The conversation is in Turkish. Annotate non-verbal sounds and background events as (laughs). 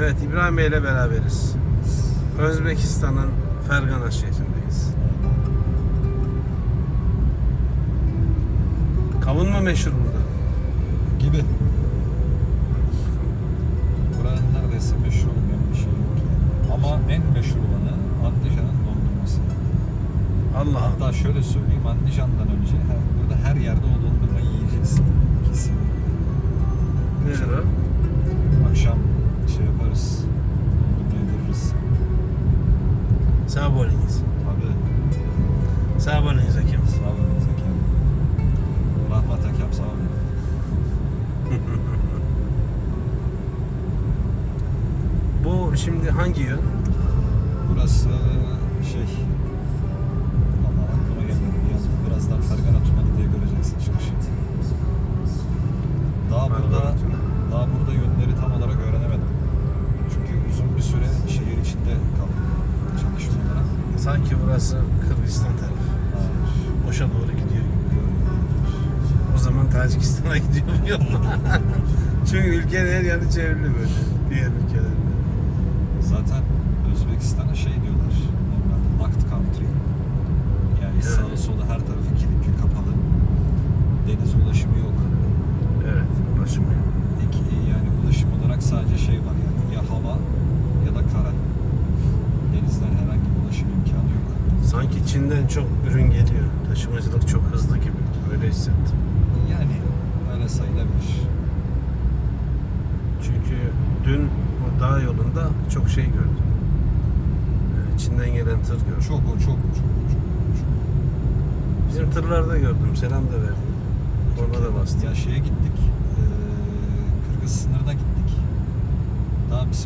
Evet İbrahim Bey ile beraberiz. Özbekistan'ın Fergana şehrindeyiz. Kavun mu meşhur burada? Gibi. Buranın neredeyse meşhur olmayan bir şey yok. Ama en meşhur olanı Andijan'ın dondurması. Allah Allah. Hatta şöyle söyleyeyim Andijan'dan önce her, burada her yerde o dondurmayı yiyeceksin. Boliniz. Tabii. Sağ boliniz hakim. Sağ olun Zeki. Rahmet Hakem sağ olun. (laughs) Bu şimdi hangi yön? Burası Sanki burası Kırgızistan tarafı. Boşa doğru gidiyor gibi. O zaman Tacikistan'a (laughs) gidiyor bu yol. (laughs) Çünkü ülkenin her yanı çevrili böyle. Diğer ülkelerle. Zaten Özbekistan'a şey diyorlar. Normalde locked country. Yani Evet. sağı solu her tarafı kilitli kapalı. Deniz ulaşımı yok. Evet, ulaşım yok. İki, yani ulaşım olarak sadece şey var yani ya hava ya da kara. Denizden herhangi bir ulaşım imkanı yok. Sanki Çin'den çok ürün geliyor. Taşımacılık çok hızlı gibi. Öyle hissettim. Yani öyle sayılabilir. Çünkü dün o dağ yolunda çok şey gördüm. Ee, Çin'den gelen tır gördüm. Çok o çok o çok o çok o çok. Bizim tırlarda gördüm. Selam da verdim. Orada da bastım. Ya şeye gittik. eee, Kırgız sınırına gittik. Daha bismillah